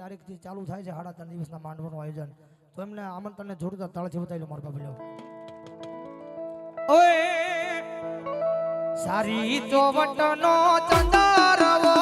તારીખથી ચાલુ થાય છે, સાડા ત્રણ દિવસના માંડવાનું આયોજન. તો એમને આમંત્રણને જોડતા તળથી બતાવી મારા બાબુ ઓય, સારી ચોવટનો ચંદારવો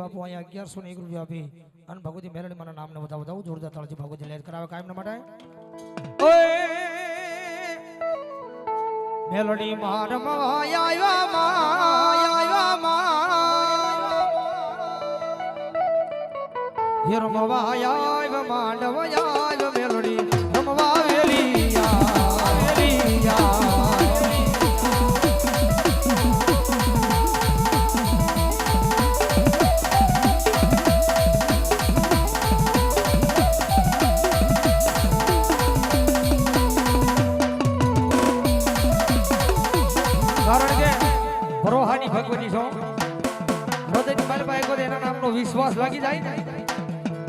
બાપુ અહીંયા અગિયારસો ને એક રૂપિયા આપી. અને ભગવતી મેલડી માના નામને વધાવો, વધાવું, જોરદાર તાળજી ભગવતી લહેર કરાવે કાયમ માટે. મેલડી માર માયા માયા માયા. માં હે માંડવ આવ્યા મેલડી. એના નામનો વિશ્વાસ લાગી જાય ને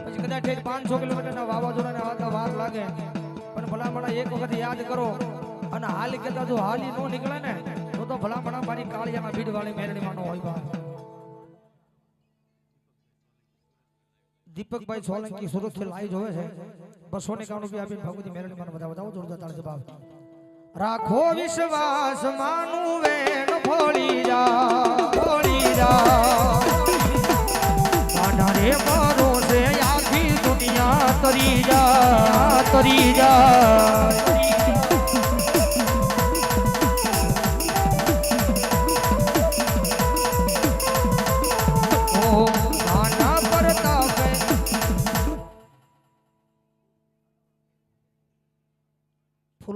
પછી કદાચ પાંચસો કિલોમીટરના વાવાઝોડાને આવતા વાર લાગે પણ ભલામણા એક વખત યાદ કરો અને હાલ કેતા જો હાલી ન નીકળે ને તો તો ભલામણા મારી કાળિયામાં ભીડ વાળી મેરડીમાં નો હોય દીપકભાઈ સોલંકી સુરતથી લાઈવ જોવે છે બસો ને કાણું રૂપિયા આપીને ભગવતી મેરડીમાં બધા બધા જોરદાર તાળ જવાબ રાખો વિશ્વાસ માનું વેણ ફોડી જા ફોડી જા. રે મારો છે આખી દુનિયા તરી જા તરી જા.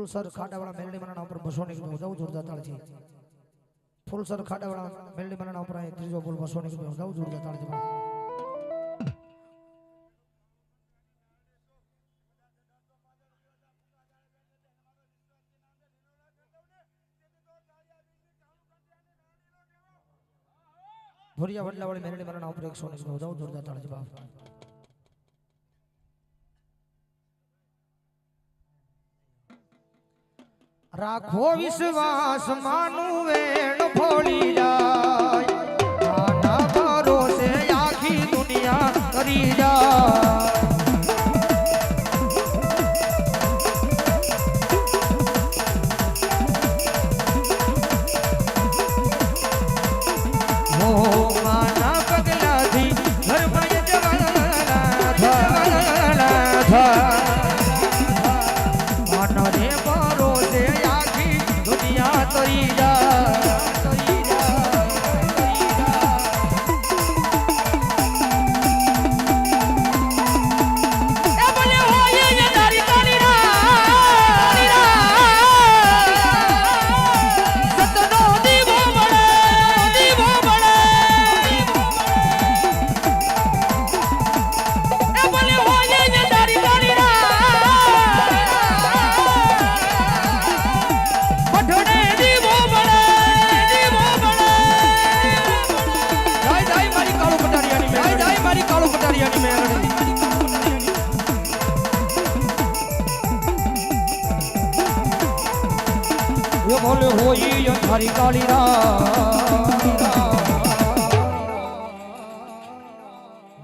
ફૂલસર ખાડાવાળા મેલડી માના ઉપર બસો નીકળ્યું જાઉં જોરદાર તાળથી ફૂલસર ખાડાવાળા મેલડી માના ઉપર ત્રીજો ફૂલ બસો નીકળ્યો જાઉં જોરદાર તાળથી ભુરિયા વડલાવાળી મેલડી માના ઉપર એકસો નીકળ્યો જાઉં જોરદાર તાળથી બાપ. રાખો વિશ્વાસ માનું વેણ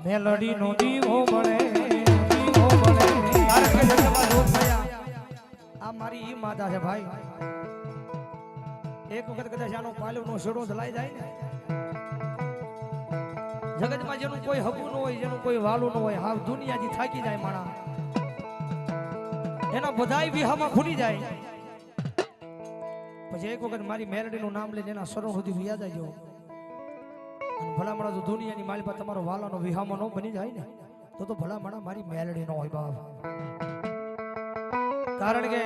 મેલડી નો દીવો મળે આ મારી ઈ માતા છે ભાઈ. એક વખત કદાચ આનો પાલવ નો શેડો લાઈ જાય ને. જગતમાં જેનું કોઈ હકું ન હોય, જેનું કોઈ વાલું ન હોય, હાવ દુનિયાથી થાકી જાય માણા. એના બધાય વિહામાં ખૂલી જાય. પછી એક વખત મારી મેલડીનું નામ લઈને એના સરણ સુધી વ્યાજ આવજો અને ભલા માણા જો દુનિયાની મારી પાસે તમારો વાલાનો વિહામો ન બની જાય ને, તો તો ભલા મારી મેલડી નો હોય બાપ. કારણ કે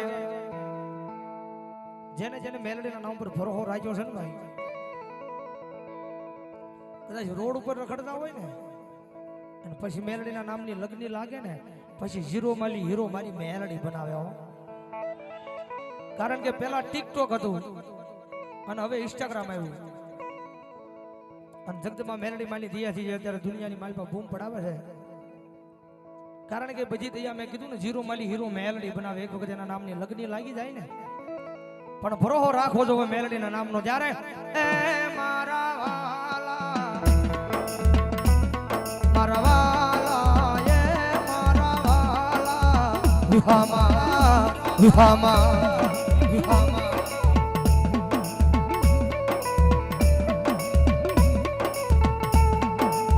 જેને જેને મેલડીના નામ પર ભરોહો રાખ્યો છે ને ભાઈ, કદાચ રોડ ઉપર રખડતા હોય ને, અને પછી મેલડીના નામની લગ્ન લાગે ને, પછી હીરો માલી હીરો મારી મેલડી બનાવ્યા હો. કારણ કે પેલા ટિકટોક હતું. અને હવે ઇન્સ્ટાગ્રામ આવ્યું. અને જગદમાં મેલડી માલી દિયાથી જે અત્યારે દુનિયાની માલમાં બૂમ પડાવે છે. કારણ કે પછી તૈયાર મેં કીધું ને જીરો માલી હીરો મેલડી બનાવે. એક વખત એના નામની લગ્ન લાગી જાય ને. પણ ભરોહો રાખવો જોવે મેલડીના નામનો. જ્યારે મારા વાલા મારા વાલા, એ મારા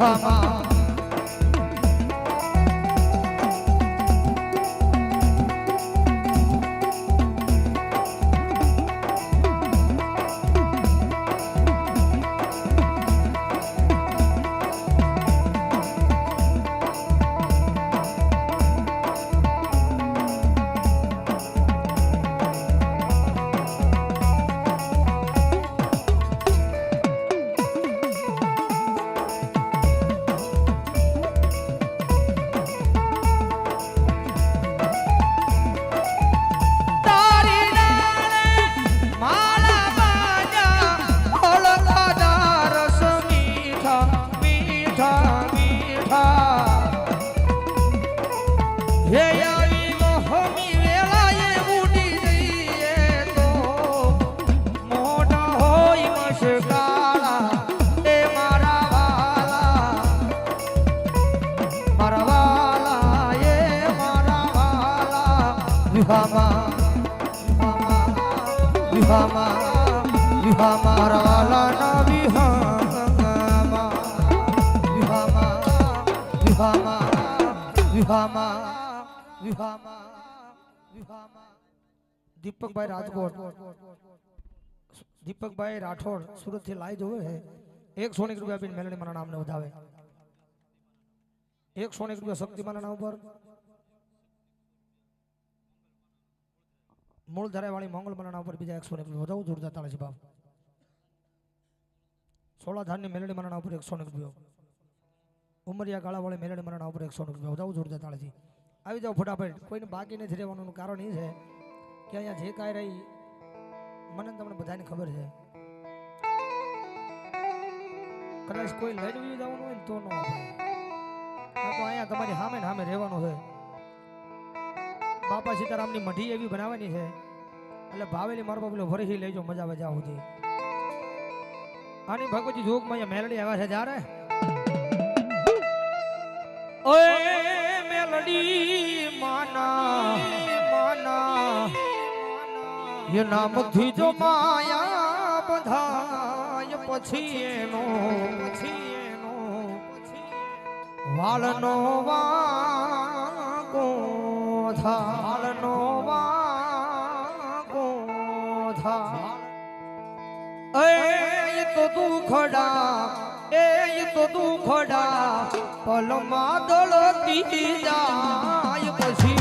વિહામાં દીપકભાઈ રાજકોટ. દીપકભાઈ રાઠોડ સુરતથી લાઈ જોવે છે. એક સોની રૂપિયા આપીને મેલડી મારા નામને વધાવે. એક સોની રૂપિયા શક્તિમાના નામ પર મૂળ ધરાવાળી મંગળમાના નામ ઉપર બીજા એકસો રૂપિયા વધાવું, જોરદાર તાળે છે બાપ સોળા ધારની મેલડી મરણા ઉપર પર એકસો રૂપિયો. ઉમરિયા ગાળાવાળી મેલડી મરણા ઉપર પર એકસો રૂપિયા. વધાવું જોરદાર તાળે આવી જાઓ ફટાફટ. કોઈને બાકી નથી રહેવાનું કારણ એ છે કે અહીંયા જે કાંઈ રહી, મને તમને બધાને ખબર છે. કદાચ કોઈ લડવી જવાનું હોય ને તો ન તો અહીંયા તમારી સામે ને સામે રહેવાનું છે. બાપા સીતારામની મઢી એવી બનાવવાની છે. એટલે ભાવેલી મારો બાપલો લઈ લેજો, મજા મજા આવતી આની ભગવતી જોગમાં મેલડી આવ્યા છે જ્યારે? ઓય મેલડી માના માના. એ નામથી જો માયા બંધાય પછી એનો પછી એનો. વાળનો વાગો થા દુખડા એ તો દુખડા પલમાં દોડતી જાય પછી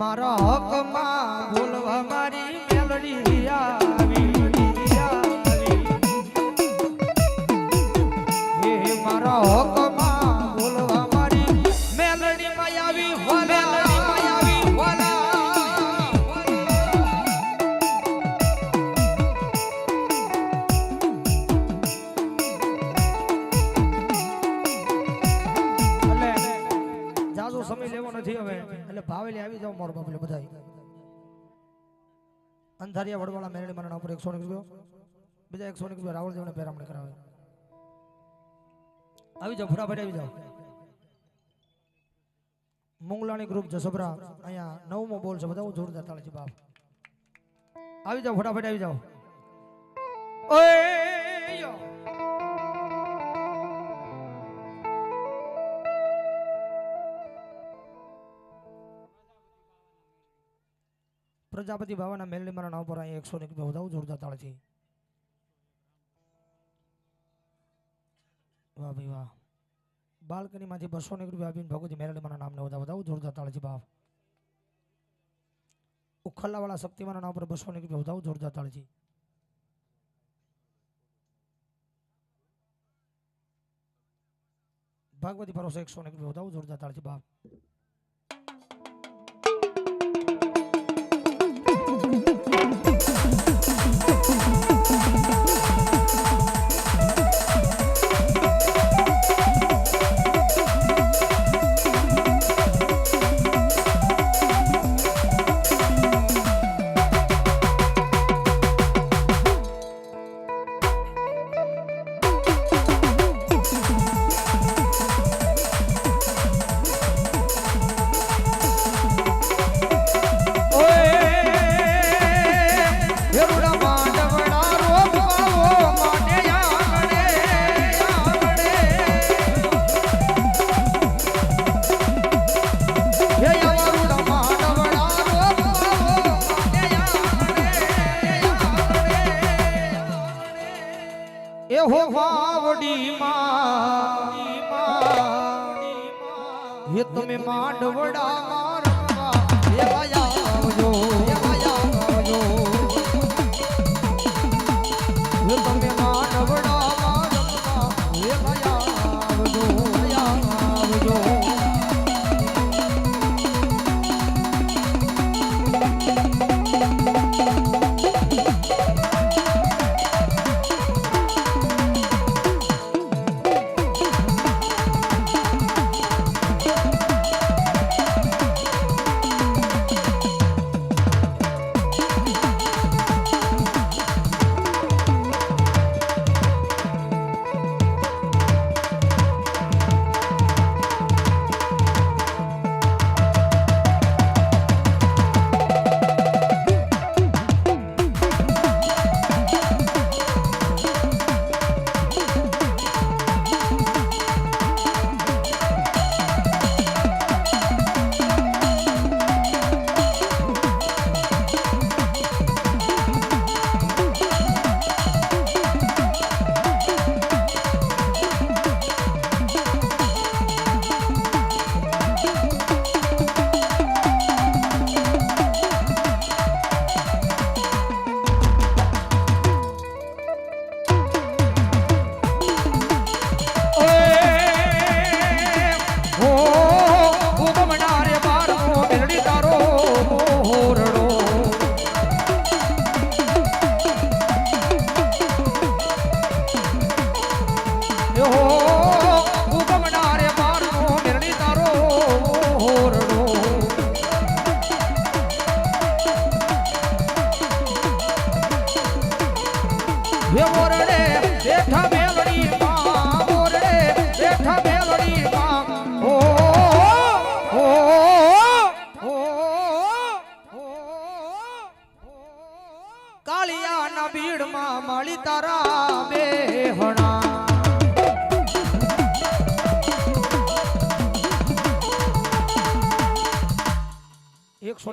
મારા હકમાં બોલવા મારી મેલડી આવી. મારા હકમાં એટલે આવી જાવ મારો બાપલે બધા અંધારિયા વડવાળા મેરડી મારા ઉપર એકસો એકસો બીજા એકસો એકસો રાવળ દેવને પેરામણ કરાવે. આવી જાઓ ફટાફટ આવી જાઓ. મુંગલાણી ગ્રુપ જસબરા અહીંયા નવમો બોલ છે, બધા જોરદાર તાળી છે બાપ. આવી જાઓ ફટાફટ આવી જાઓ. ઓય! પ્રજાપતિ બાવાના મેલડી મારા નામ પર અહીંયા એકસો ને બધા જોરદાર તાળ છે. વાહ ભાઈ વાહ. બાલ્કનીમાંથી બસો ને રૂપિયા આપીને ભગવતી મેલડી મારા નામને વધાવો વધાવો જોરદાર તાળ છે બાપ. ઉખલ્લાવાળા શક્તિમાના નામ પર બસો ને રૂપિયા વધાવો જોરદાર તાળ છે. ભાગવતી ભરોસે એકસો ને રૂપિયા વધાવો જોરદાર તાળ છે બાપ. તમે માંડવડા મારવા એવા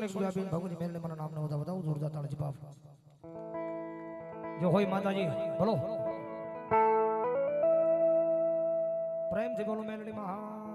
એકસો ને રૂપિયા આપીને ભગવતી મેલને મારા નામને બધા બતાવું જોરદાર તાળી બાપ જો હોય માતાજી બોલો પ્રેમથી બોલો મેલડીમાં હા